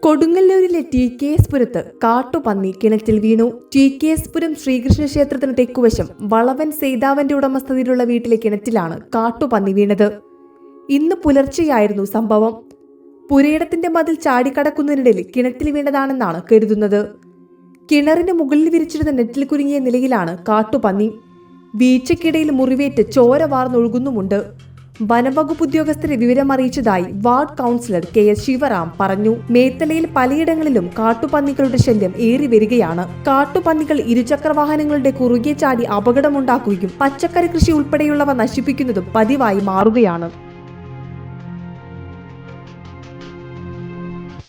കൊടുങ്ങല്ലൂരിലെ T K S പുരത്ത് കാട്ടുപന്നി കിണറ്റിൽ വീണു. T K S Puram Sreekrishna ക്ഷേത്രത്തിന് തെക്കുവശം വളവൻ സേതാവന്റെ ഉടമസ്ഥതയിലുള്ള വീട്ടിലെ കിണറ്റിലാണ് കാട്ടുപന്നി വീണത്. ഇന്ന് പുലർച്ചെയായിരുന്നു സംഭവം. പുരയിടത്തിന്റെ മതിൽ ചാടിക്കടക്കുന്നതിനിടയിൽ കിണറ്റിൽ വീണതാണെന്നാണ് കരുതുന്നത്. കിണറിന് മുകളിൽ വിരിച്ചിരുന്ന നെറ്റിൽ കുരുങ്ങിയ നിലയിലാണ് കാട്ടുപന്നി. വീഴ്ചയ്ക്കിടയിൽ മുറിവേറ്റ് ചോര വാർന്നൊഴുകുന്നുമുണ്ട്. വനംവകുപ്പ് ഉദ്യോഗസ്ഥരെ വിവരമറിയിച്ചതായി ward councillor K S Sivaram പറഞ്ഞു. മേത്തലയിൽ പലയിടങ്ങളിലും കാട്ടുപന്നികളുടെ ശല്യം ഏറി വരികയാണ്. കാട്ടുപന്നികൾ ഇരുചക്രവാഹനങ്ങളുടെ കുറുകെ ചാടി അപകടമുണ്ടാക്കുകയും പച്ചക്കറി കൃഷി ഉൾപ്പെടെയുള്ളവ നശിപ്പിക്കുന്നതും പതിവായി മാറുകയാണ്.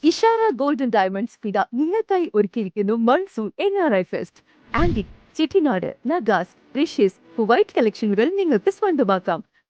ഇഷാര ഗോൾഡൻ ഡയമണ്ട്സ് പിത നിങ്ങൾക്കായി ഒരുക്കിയിരിക്കുന്നു monsoon N R I fest. Antique Chettinad നഗാസ് റിഷ്യസ് വൈറ്റ് കളക്ഷനുകൾ നിങ്ങൾക്ക് സ്വന്തമാക്കാം.